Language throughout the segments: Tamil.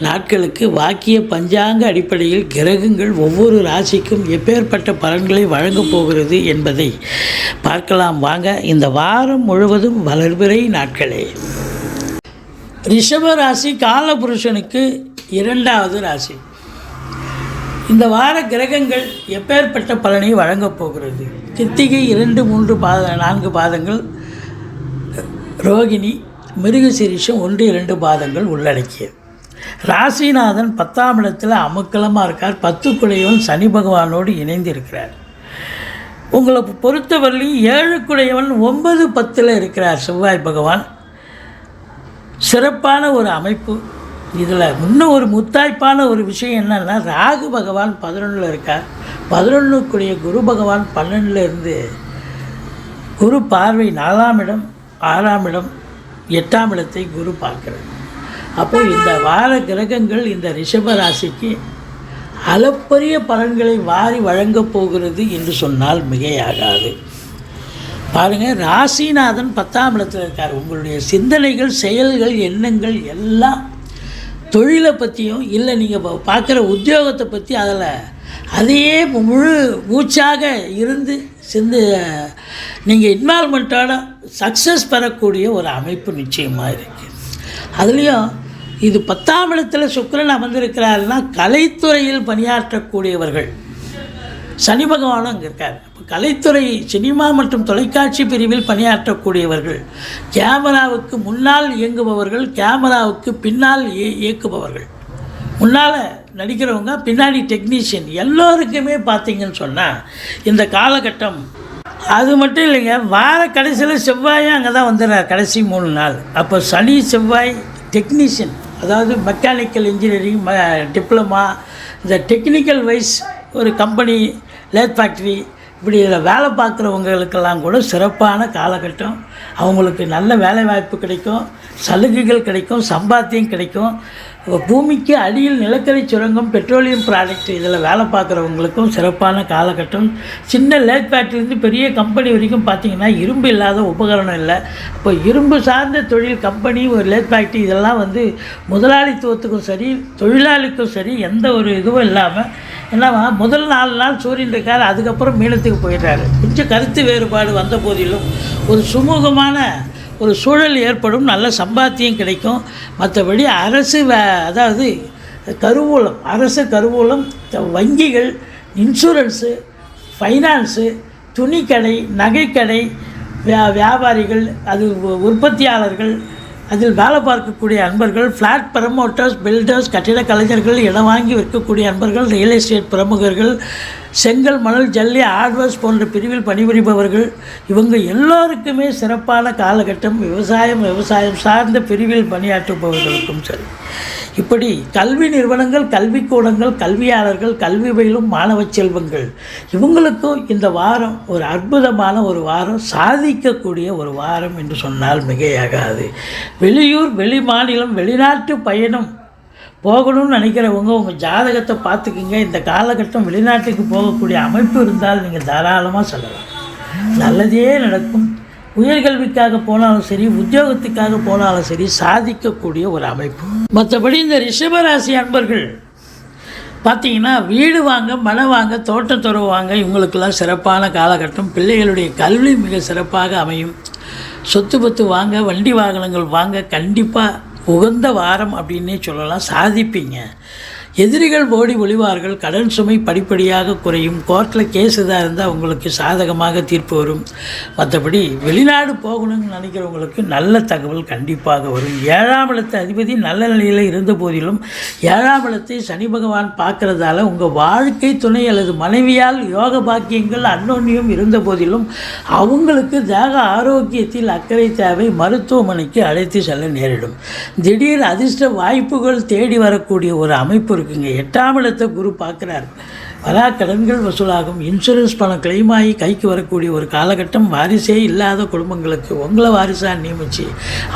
நாட்களுக்கு வாக்கிய பஞ்சாங்க அடிப்படையில் கிரகங்கள் ஒவ்வொரு ராசிக்கும் எப்பேற்பட்ட பலன்களை வழங்கப் போகிறது என்பதை பார்க்கலாம். வாங்க இந்த வாரம் முழுவதும் வளர்பிறை நாட்களே. ரிஷப ராசி காலபுருஷனுக்கு இரண்டாவது ராசி. இந்த வார கிரகங்கள் எப்பேற்பட்ட பலனை வழங்கப் போகிறது? கிருத்திகை இரண்டு மூன்று பாத நான்கு பாதங்கள் ரோகிணி மிருகசிரிஷம் ஒன்று இரண்டு பாதங்கள் உள்ளடக்கியது. ராசிநாதன் பத்தாம் இடத்தில் அமுக்கலமாக இருக்கார். பத்து குடையவன் சனி பகவானோடு இணைந்து இருக்கிறார் உங்களை பொறுத்தவரையிலும் ஏழு குடையவன் ஒன்பது பத்தில் இருக்கிறார் செவ்வாய் பகவான். சிறப்பான ஒரு அமைப்பு. இதில் இன்னும் ஒரு முத்தாய்ப்பான ஒரு விஷயம் என்னென்னா ராகு பகவான் பதினொன்றில் இருக்கார். பதினொன்றுக்குரிய குரு பகவான் பன்னெண்டில் இருந்து குரு பார்வை நாலாம் இடம் ஆறாம் இடம் எட்டாம் இடத்தை குரு பார்க்கிறது அப்போ இந்த வார கிரகங்கள் இந்த ரிஷப ராசிக்கு அளப்பரிய பலன்களை வாரி வழங்கப் போகிறது என்று சொன்னால் மிகையாகாது. பாருங்கள் ராசிநாதன் பத்தாம் இடத்தில் இருக்கார். உங்களுடைய சிந்தனைகள் செயல்கள் எண்ணங்கள் எல்லாம் தொழிலை பற்றியும் இல்லை நீங்கள் பார்க்குற உத்தியோகத்தை பற்றி அதில் அதையே முழு மூச்சாக இருந்து சிந்து நீங்கள் இன்வால்மெண்ட்டோட சக்ஸஸ் பெறக்கூடிய ஒரு அமைப்பு நிச்சயமாக இருக்குது அதுலேயும் இது பத்தாம் இடத்துல சுக்கரன் அமர்ந்திருக்கிறாருன்னா கலைத்துறையில் பணியாற்றக்கூடியவர்கள். சனி பகவானும் அங்கே இருக்கார். இப்போ கலைத்துறை சினிமா மற்றும் தொலைக்காட்சி பிரிவில் பணியாற்றக்கூடியவர்கள். கேமராவுக்கு முன்னால் இயங்குபவர்கள் கேமராவுக்கு பின்னால் இயக்குபவர்கள். முன்னால் நடிக்கிறவங்க பின்னாடி டெக்னீஷியன். எல்லோருக்குமே பார்த்தீங்கன்னு சொன்னால் இந்த காலகட்டம் அது மட்டும் இல்லைங்க வார கடைசியில் செவ்வாயும் அங்கே தான் வந்துடுறார் கடைசி மூணு நாள். அப்போ சனி செவ்வாய் டெக்னீஷியன். அதாவது மெக்கானிக்கல் இன்ஜினியரிங் ம டிப்ளமா இந்த டெக்னிக்கல் வைஸ் ஒரு கம்பெனி லேத் ஃபேக்ட்ரி இப்படி இதில் வேலை பார்க்குறவங்களுக்கெல்லாம் கூட சிறப்பான காலகட்டம். அவங்களுக்கு நல்ல வேலை வாய்ப்பு கிடைக்கும் சலுகைகள் கிடைக்கும் சம்பாத்தியம் கிடைக்கும். பூமிக்கு அடியில் நிலக்கரி சுரங்கம் பெட்ரோலியம் ப்ராடக்ட் இதில் வேலை பார்க்குறவங்களுக்கும் சிறப்பான காலகட்டம். சின்ன லேத் ஃபேக்ட்ரிலேருந்து பெரிய கம்பெனி வரைக்கும் பார்த்தீங்கன்னா இரும்பு இல்லாத உபகரணம் இல்லை. இப்போ இரும்பு சார்ந்த தொழில் கம்பெனி ஒரு லேத் ஃபேக்ட்ரி இதெல்லாம் வந்து முதலாளித்துவத்துக்கும் சரி தொழிலாளிக்கும் சரி எந்த ஒரு இதுவும் இல்லாமல் என்னவா முதல் நாலு நாள் சூரியன் இருக்கார் அதுக்கப்புறம் இடத்துக்கு போயிடுறாரு. கொஞ்சம் கருத்து வேறுபாடு வந்த போதிலும் ஒரு சுமூகமான ஒரு சூழல் ஏற்படும் நல்ல சம்பாத்தியம் கிடைக்கும். மற்றபடி அரசு அதாவது கருவூலம் அரசு கருவூலம் வங்கிகள் இன்சூரன்ஸு ஃபைனான்ஸு துணிக்கடை நகைக்கடை வியா வியாபாரிகள் அது உற்பத்தியாளர்கள் அதில் வேலை பார்க்கக்கூடிய அன்பர்கள் ஃப்ளாட் ப்ரமோட்டர்ஸ் பில்டர்ஸ் கட்டிட கலைஞர்கள் இடம் வாங்கி விற்கக்கூடிய அன்பர்கள் ரியல் எஸ்டேட் பிரமுகர்கள் செங்கல் மணல் ஜல்லி ஆட்வர்ஸ் போன்ற பிரிவில் பணிபுரிபவர்கள். இவங்க எல்லோருக்குமே சிறப்பான காலகட்டம். விவசாயம் விவசாயம் சார்ந்த பிரிவில் பணியாற்றுபவர்களுக்கும் சரி. இப்படி கல்வி நிறுவனங்கள் கல்விக்கூடங்கள் கல்வியாளர்கள் கல்வி பயிலும் மாணவ செல்வங்கள். இவங்களுக்கும் இந்த வாரம் ஒரு அற்புதமான ஒரு வாரம் சாதிக்கக்கூடிய ஒரு வாரம் என்று சொன்னால் மிகையாகாது. வெளியூர் வெளி மாநிலம் வெளிநாட்டு பயணம் போகணும்னு நினைக்கிறவங்க உங்கள் ஜாதகத்தை பார்த்துக்குங்க. இந்த காலகட்டம் வெளிநாட்டுக்கு போகக்கூடிய அமைப்பு இருந்தால் நீங்கள் தாராளமாக சொல்லலாம். நல்லதே நடக்கும். உயர்கல்விக்காக போனாலும் சரி உத்தியோகத்துக்காக போனாலும் சரி சாதிக்கக்கூடிய ஒரு அமைப்பு. மற்றபடி இந்த ரிஷபராசி அன்பர்கள் பார்த்தீங்கன்னா வீடு வாங்க மனை வாங்க தோட்டத்துறவு வாங்க இவங்களுக்கெல்லாம் சிறப்பான காலகட்டம். பிள்ளைகளுடைய கல்வி மிக சிறப்பாக அமையும். சொத்து பத்து வாங்க வண்டி வாகனங்கள் வாங்க கண்டிப்பாக உகந்த வாரம் அப்படின்னே சொல்லலாம். சாதிப்பீங்க. எதிரிகள் ஓடி ஒளிவார்கள் கடன் சுமை படிப்படியாக குறையும். கோர்ட்டில் கேஸ் இதாக இருந்தால் உங்களுக்கு சாதகமாக தீர்ப்பு வரும். மற்றபடி வெளிநாடு போகணும்னு நினைக்கிறவங்களுக்கு நல்ல தகவல் கண்டிப்பாக வரும். ஏழாம் இடத்து அதிபதி நல்ல நிலையில் இருந்த போதிலும் ஏழாம் இடத்தை சனி பகவான் பார்க்கறதால உங்கள் வாழ்க்கை துணை அல்லது மனைவியால் யோக பாக்கியங்கள் அன்னோன்யம் இருந்த போதிலும் அவங்களுக்கு தேக ஆரோக்கியத்தில் அக்கறை தேவை மருத்துவமனைக்கு அழைத்து செல்ல நேரிடும். திடீர் அதிர்ஷ்ட வாய்ப்புகள் தேடி வரக்கூடிய ஒரு அமைப்பு இருக்குங்க. எட்டாம் இடத்தை குரு பார்க்குறார். வரா கடன்கள் வசூலாகும். இன்சூரன்ஸ் பணம் கிளைம் ஆகி கைக்கு வரக்கூடிய ஒரு காலகட்டம் வாரிசே இல்லாத குடும்பங்களுக்கு உங்களை வாரிசாக நியமித்து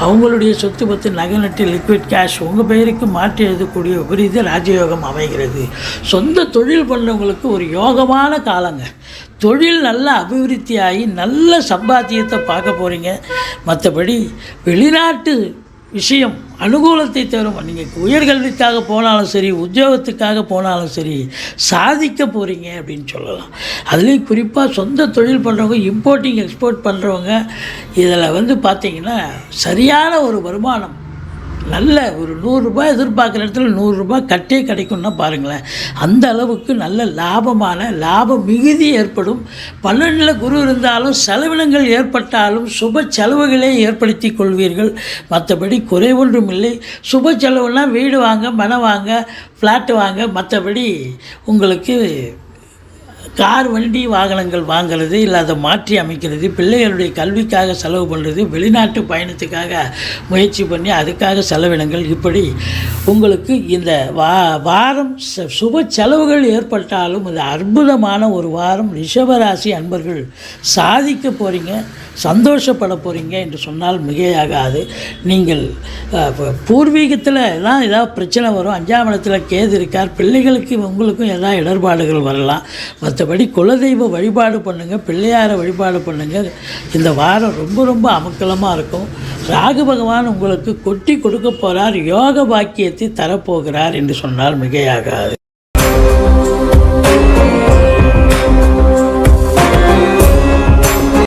அவங்களுடைய சொத்து பத்து நகை நட்டு லிக்விட் கேஷ் உங்கள் பெயருக்கு மாற்றி எழுதக்கூடிய விபரீத ராஜயோகம் அமைகிறது. சொந்த தொழில் பண்ணுறவங்களுக்கு ஒரு யோகமான காலங்க. தொழில் நல்ல அபிவிருத்தியாகி நல்ல சம்பாத்தியத்தை பார்க்க போகிறீங்க மற்றபடி வெளிநாட்டு விஷயம் அனுகூலத்தை தரும். நீங்கள் உயர்கல்விக்காக போனாலும் சரி உத்தியோகத்துக்காக போனாலும் சரி சாதிக்க போகிறீங்க அப்படின்னு சொல்லலாம். அதுலேயும் குறிப்பாக சொந்த தொழில் பண்ணுறவங்க இம்போர்ட்டிங் எக்ஸ்போர்ட் பண்ணுறவங்க இதில் வந்து பார்த்திங்கன்னா சரியான ஒரு வருமானம் நல்ல ஒரு நூறுரூபா எதிர்பார்க்குற இடத்துல நூறுரூபா கட்டே கிடைக்கும்னா பாருங்களேன். அந்த அளவுக்கு நல்ல லாபமான லாப மிகுதி ஏற்படும். பன்னெண்டில் குரு இருந்தாலும் செலவினங்கள் ஏற்பட்டாலும் சுப செலவுகளே ஏற்படுத்தி கொள்வீர்கள். மற்றபடி குறை ஒன்றும் இல்லை. சுப செலவுனால் வீடு வாங்க மனை வாங்க ஃப்ளாட்டு வாங்க மற்றபடி உங்களுக்கு கார் வண்டி வாகனங்கள் வாங்குறது இல்லை அதை மாற்றி அமைக்கிறது பிள்ளைகளுடைய கல்விக்காக செலவு பண்ணுறது வெளிநாட்டு பயணத்துக்காக முயற்சி பண்ணி அதுக்காக செலவினங்கள். இப்படி உங்களுக்கு இந்த வா வாரம் ச- சுப செலவுகள் ஏற்பட்டாலும் இது அற்புதமான ஒரு வாரம். ரிஷபராசி அன்பர்கள் சாதிக்க போகிறீங்க சந்தோஷப்பட போகிறீங்க என்று சொன்னால் மிகையாகாது. நீங்கள் பூர்வீகத்தில் எல்லாம் ஏதாவது பிரச்சனை வரும் அஞ்சாம் இடத்துல கேது இருக்கார் பிள்ளைகளுக்கு உங்களுக்கும் ஏதாவது இடர்பாடுகள் வரலாம். மற்ற மற்றபடி குலதெய்வ வழிபாடு பண்ணுங்கள் பிள்ளையாரை வழிபாடு பண்ணுங்கள் இந்த வாரம் ரொம்ப ரொம்ப அமக்கலமாக இருக்கும். ராகு பகவான் உங்களுக்கு கொட்டி கொடுக்க போகிறார் யோக பாக்கியத்தை தரப்போகிறார் என்று சொன்னால் மிகையாகாது.